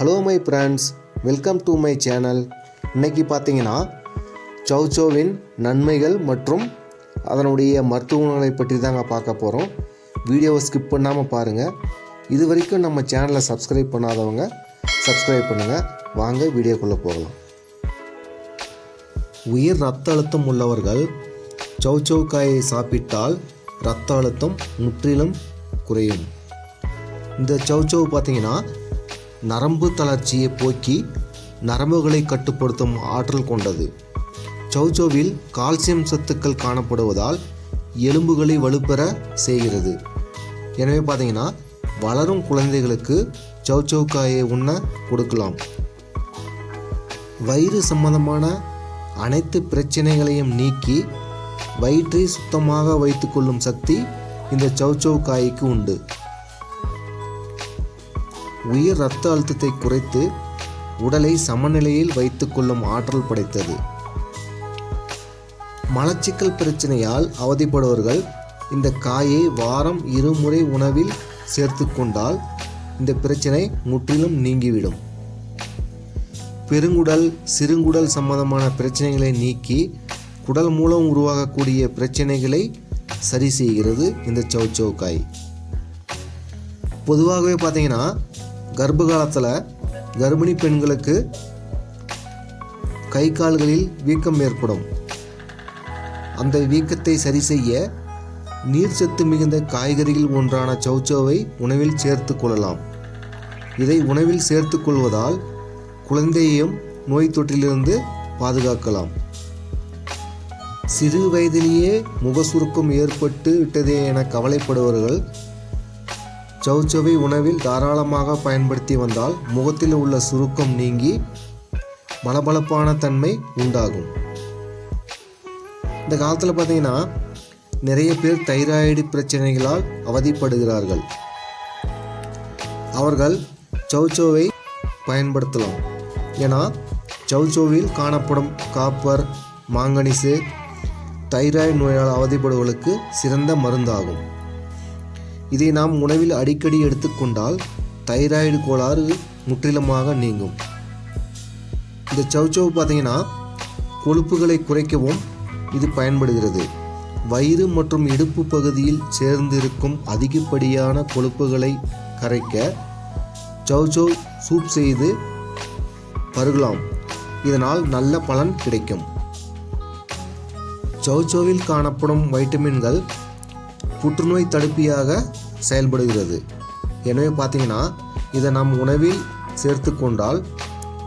Hello my friends welcome to my channel இன்னைக்கு பார்த்தீங்கன்னா சௌச்சோவின் நன்மைகள் மற்றும் அதனுடைய மருத்துவ குணங்களை பற்றி தாங்க பார்க்க போகிறோம் வீடியோவை ஸ்கிப் பண்ணாமல் பாருங்கள் இது வரைக்கும் நம்ம சேனலை சப்ஸ்கிரைப் பண்ணாதவங்க சப்ஸ்கிரைப் பண்ணுங்கள் வாங்க வீடியோக்குள்ளே போகலாம். உயர் ரத்த அழுத்தம் உள்ளவர்கள் சௌச்சௌக்காயை சாப்பிட்டால் ரத்த அழுத்தம் முற்றிலும் குறையும். இந்த சௌச்சௌ பார்த்தீங்கன்னா நரம்பு தளர்ச்சியை போக்கி நரம்புகளை கட்டுப்படுத்தும் ஆற்றல் கொண்டது. சௌச்சோவில் கால்சியம் சத்துக்கள் காணப்படுவதால் எலும்புகளை வலுப்பெற செய்கிறது. எனவே பார்த்தீங்கன்னா வளரும் குழந்தைகளுக்கு சௌச்சௌக்காயை உண்ண கொடுக்கலாம். வயிறு சம்பந்தமான அனைத்து பிரச்சனைகளையும் நீக்கி வயிற்றை சுத்தமாக வைத்துக்கொள்ளும் சக்தி இந்த சௌச்சௌ காய்க்கு உண்டு. உயர் இரத்த அழுத்தத்தை குறைத்து உடலை சமநிலையில் வைத்துக்கொள்ளும் ஆற்றல் படைத்தது. மலச்சிக்கல் பிரச்சனையால் அவதிப்படுபவர்கள் இந்த காயை வாரம் இருமுறை உணவில் சேர்த்து கொண்டால் இந்த பிரச்சனை முற்றிலும் நீங்கிவிடும். பெருங்குடல் சிறுங்குடல் சம்பந்தமான பிரச்சனைகளை நீக்கி குடல் மூலம் உருவாகக்கூடிய பிரச்சனைகளை சரி செய்கிறது இந்த சௌச்சௌ காய் பொதுவாகவே பார்த்தீங்கன்னா கர்ப்ப காலத்தில் கர்ப்பிணி பெண்களுக்கு கை கால்களில் வீக்கம் ஏற்படும். அந்த வீக்கத்தை சரி செய்ய நீர்ச்சத்து மிகுந்த காய்கறிகள் ஒன்றான சௌச்சோவை உணவில் சேர்த்து கொள்ளலாம். இதை உணவில் சேர்த்து கொள்வதால் குழந்தையையும் நோய் தொற்றிலிருந்து பாதுகாக்கலாம். சிறு வயதிலேயே முக சுருக்கம் ஏற்பட்டு விட்டதே என கவலைப்படுபவர்கள் சௌச்சவை உணவில் தாராளமாக பயன்படுத்தி வந்தால் முகத்தில் உள்ள சுருக்கம் நீங்கி பளபளப்பான தன்மை உண்டாகும். இந்த காலத்தில் பார்த்தீங்கன்னா நிறைய பேர் தைராய்டு பிரச்சனைகளால் அவதிப்படுகிறார்கள். அவர்கள் சௌச்சோவை பயன்படுத்தலாம். ஏன்னா சௌச்சோவில் காணப்படும் காப்பர் மாங்கனிசு தைராய்டு நோயால் அவதிப்படுவர்களுக்கு சிறந்த மருந்தாகும். இதை நாம் உணவில் அடிக்கடி எடுத்துக்கொண்டால் தைராய்டு கோளாறு முற்றிலுமாக நீங்கும். இந்த சவுச்சவ் பார்த்தீங்கன்னா கொழுப்புகளை குறைக்கவும் இது பயன்படுகிறது. வயிறு மற்றும் இடுப்பு பகுதியில் சேர்ந்திருக்கும் அதிகப்படியான கொழுப்புகளை கரைக்க சவுச்சவ் சூப் செய்து பருகலாம். இதனால் நல்ல பலன் கிடைக்கும். சவுச்சோவில் காணப்படும் வைட்டமின்கள் புற்றுநோய் தடுப்பியாக செயல்படுகிறது. எனவே பார்த்தீங்கன்னா இதை நம் உணவில் சேர்த்து கொண்டால்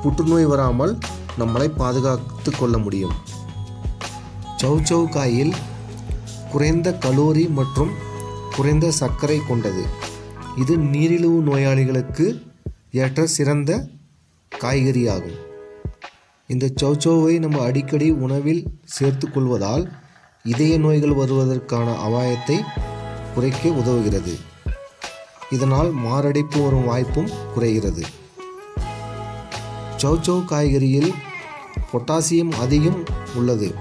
புற்றுநோய் வராமல் நம்மளை பாதுகாத்து கொள்ள முடியும். சௌச்சௌ காயில் குறைந்த கலோரி மற்றும் குறைந்த சர்க்கரை கொண்டது. இது நீரிழிவு நோயாளிகளுக்கு ஏற்ற சிறந்த காய்கறியாகும். இந்த சௌச்சோவை நம்ம அடிக்கடி உணவில் சேர்த்து கொள்வதால் இதய நோய்கள் வருவதற்கான அபாயத்தை குறைக்க உதவுகிறது. இதனால் மாரடைப்பு வரும் வாய்ப்பும் குறைகிறது. சௌச்சௌ காய்கறியில் பொட்டாசியம் அதிகம் உள்ளது.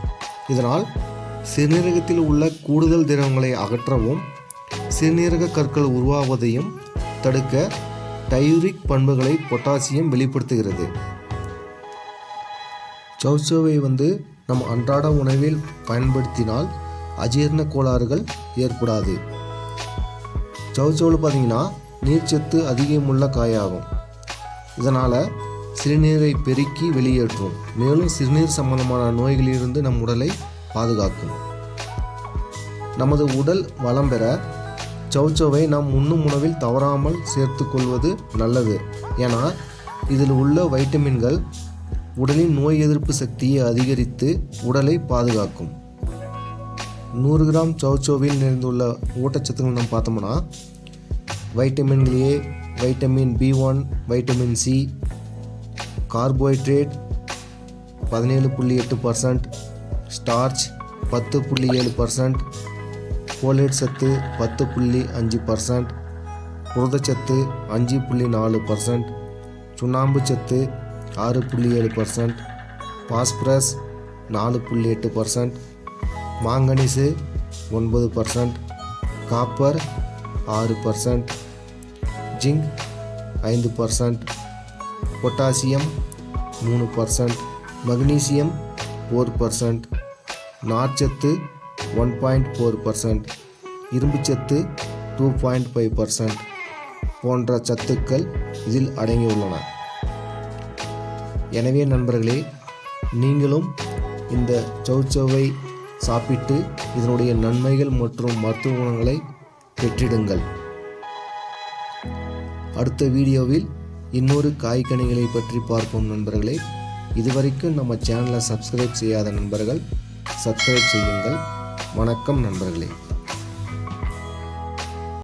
இதனால் சிறுநீரகத்தில் உள்ள கூடுதல் திரவங்களை அகற்றவும் சிறுநீரக கற்கள் உருவாவதையும் தடுக்க டையூரிக் பண்புகளை பொட்டாசியம் வெளிப்படுத்துகிறது. சௌசோவை வந்து நம் அன்றாட உணவில் பயன்படுத்தினால் அஜீரண கோளாறுகள் ஏற்படாது. சௌச்சௌவில் பார்த்தீங்கன்னா நீர்ச்சத்து அதிகமுள்ள காயாகும். இதனால் சிறுநீரை பெருக்கி வெளியேற்றும். மேலும் சிறுநீர் சம்பந்தமான நோய்களிலிருந்து நம் உடலை பாதுகாக்கும். நமது உடல் வளம் பெற சௌச்சோவை நாம் உண்ணும் உணவில் தவறாமல் சேர்த்து கொள்வது நல்லது. ஏன்னா இதில் உள்ள வைட்டமின்கள் உடலின் நோய் எதிர்ப்பு சக்தியை அதிகரித்து உடலை பாதுகாக்கும். நூறு கிராம் சௌச்சோவில் நிறைந்துள்ள ஊட்டச்சத்துக்கள் நம்ம பார்த்தோம்னா vitamin A vitamin B one vitamin C carbohydrate பதினேழு புள்ளி எட்டு பர்சன்ட் ஸ்டார்ச் பத்து புள்ளி ஏழு பர்சன்ட் போலேட் சத்து பத்து புள்ளி அஞ்சு பர்சன்ட் புரதச்சத்து அஞ்சு புள்ளி நாலு பர்சன்ட் சுண்ணாம்பு சத்து ஆறு புள்ளி ஏழு பர்சன்ட் பாஸ்பரஸ் நாலு புள்ளி எட்டு பர்சன்ட் மாங்கனீஸு ஒன்பது பர்சன்ட் காப்பர் ஆறு பர்சன்ட் ஜிங்க் ஐந்து பர்சன்ட் பொட்டாசியம் மூணு பர்சன்ட் மக்னீசியம் ஃபோர் பர்சன்ட் நார்ச்சத்து ஒன் பாயிண்ட் ஃபோர் பர்சன்ட் இரும்புச்சத்து டூ பாயிண்ட் ஃபைவ் பர்சன்ட் போன்ற சத்துக்கள் இதில் அடங்கியுள்ளன. எனவே நண்பர்களே நீங்களும் இந்த சௌச்சவை சாப்பிட்டு இதனுடைய நன்மைகள் மற்றும் மருத்துவ குணங்களை பெற்றிடுங்கள். அடுத்த வீடியோவில் இன்னொரு காய்கனிகளை பற்றி பார்ப்போம் நண்பர்களே. இதுவரைக்கும் நம்ம சேனலை சப்ஸ்கிரைப் செய்யாத நண்பர்கள் சப்ஸ்கிரைப் செய்யுங்கள். வணக்கம் நண்பர்களே.